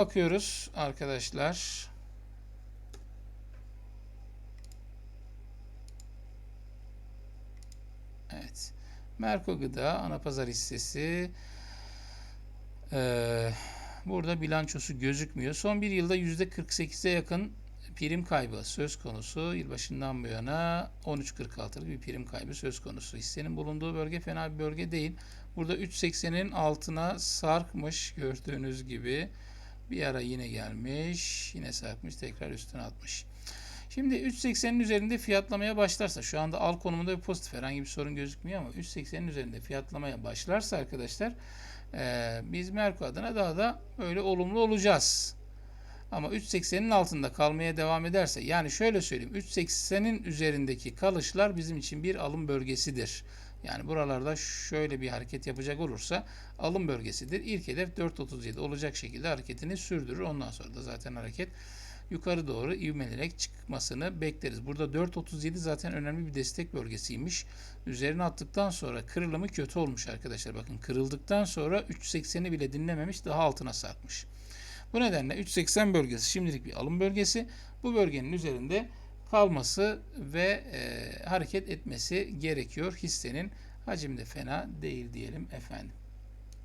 Bakıyoruz arkadaşlar. Evet. Merko Gıda ana pazar hissesi. Ee, burada bilançosu gözükmüyor. Son bir yılda %48'e yakın prim kaybı söz konusu. Yılbaşından bu yana 13.46'lık bir prim kaybı söz konusu. Hissenin bulunduğu bölge fena bir bölge değil. Burada 3.80'in altına sarkmış gördüğünüz gibi. Bir ara yine gelmiş. Yine sarkmış. Tekrar üstüne atmış. Şimdi 3.80'in üzerinde fiyatlamaya başlarsa şu anda al konumunda bir pozitif herhangi bir sorun gözükmüyor ama 3.80'in üzerinde fiyatlamaya başlarsa arkadaşlar eee, biz Merko adına daha da böyle olumlu olacağız. Ama 3.80'in altında kalmaya devam ederse yani şöyle söyleyeyim 3.80'in üzerindeki kalışlar bizim için bir alım bölgesidir. Yani buralarda şöyle bir hareket yapacak olursa alım bölgesidir. İlk hedef 4.37 olacak şekilde hareketini sürdürür. Ondan sonra da zaten hareket yukarı doğru ivmelerek çıkmasını bekleriz. Burada 4.37 zaten önemli bir destek bölgesiymiş. Üzerine attıktan sonra kırılımı kötü olmuş arkadaşlar. Bakın kırıldıktan sonra 3.80'i bile dinlememiş daha altına sarkmış. Bu nedenle 3.80 bölgesi şimdilik bir alım bölgesi. Bu bölgenin üzerinde kalması ve e, hareket etmesi gerekiyor. Hissenin hacim de fena değil diyelim efendim.